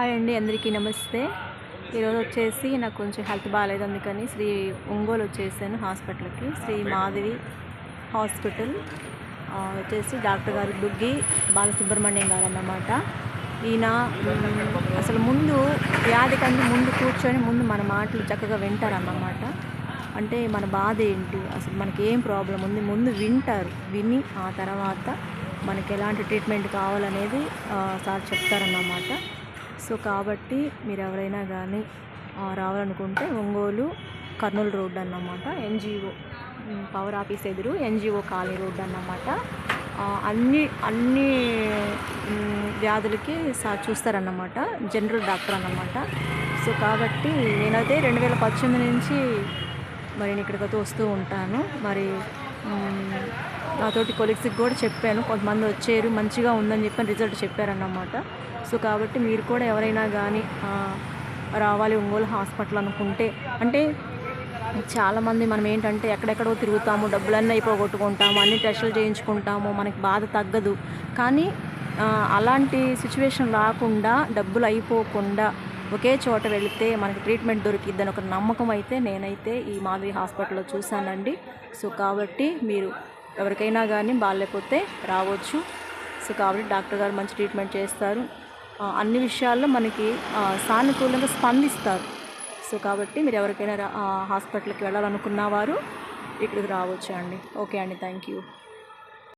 Hi అండి అందరికీ నమస్తే. ఈరోజు వచ్చేసి నాకు కొంచెం హెల్త్ బాగాలేదు అందుకని శ్రీ ఒంగోలు వచ్చేసాను హాస్పిటల్కి. శ్రీ మాధవి హాస్పిటల్. వచ్చేసి డాక్టర్ గారు దుగ్గి బాలసుబ్రహ్మణ్యం గారు అన్నమాట. ఈయన అసలు ముందు వ్యాధి కంటే ముందు కూర్చొని ముందు మన మాటలు చక్కగా వింటారన్నమాట అంటే మన బాధ ఏంటి? అసలు మనకి ఏం ప్రాబ్లం ఉంది? ముందు వింటారు విని ఆ తర్వాత మనకి ఎలాంటి ట్రీట్మెంట్ కావాలనేది సార్ చెప్తారన్నమాట. సో కాబట్టి మీరు ఎవరైనా కానీ రావాలనుకుంటే ఒంగోలు కర్నూలు రోడ్ అన్నమాట. ఎన్జిఓ పవర్ ఆఫీస్ ఎదురు ఎన్జిఓ కాలనీ రోడ్ అన్నమాట. అన్ని అన్ని వ్యాధులకి సా చూస్తారన్నమాట. జనరల్ డాక్టర్ అన్నమాట. సో కాబట్టి నేనైతే రెండు వేల పద్దెనిమిది నుంచి మరి నేను ఇక్కడికి వస్తూ ఉంటాను. మరి నాతోటి కొలీగ్స్కి కూడా చెప్పాను. కొంతమంది వచ్చారు మంచిగా ఉందని చెప్పి రిజల్ట్ చెప్పారన్నమాట. సో కాబట్టి మీరు కూడా ఎవరైనా కానీ రావాలి ఒంగోలు హాస్పిటల్ అనుకుంటే అంటే చాలామంది మనం ఏంటంటే ఎక్కడెక్కడో తిరుగుతాము డబ్బులన్నీ అయిపోగొట్టుకుంటాము అన్ని టెస్టులు చేయించుకుంటాము మనకి బాధ తగ్గదు. కానీ అలాంటి సిచ్యువేషన్ రాకుండా డబ్బులు అయిపోకుండా ఒకే చోట వెళితే మనకి ట్రీట్మెంట్ దొరికిద్దని ఒక నమ్మకం అయితే నేనైతే ఈ మాధవి హాస్పిటల్లో చూశానండి. సో కాబట్టి మీరు ఎవరికైనా కానీ బాగాలేకపోతే రావచ్చు. సో కాబట్టి డాక్టర్ గారు మంచి ట్రీట్మెంట్ చేస్తారు. అన్ని విషయాల్లో మనకి సానుకూలంగా స్పందిస్తారు. సో కాబట్టి మీరు ఎవరికైనా రా- హాస్పిటల్కి వెళ్ళాలనుకున్న వారు ఇక్కడికి రావచ్చు అండి. ఓకే అండి. Thank you.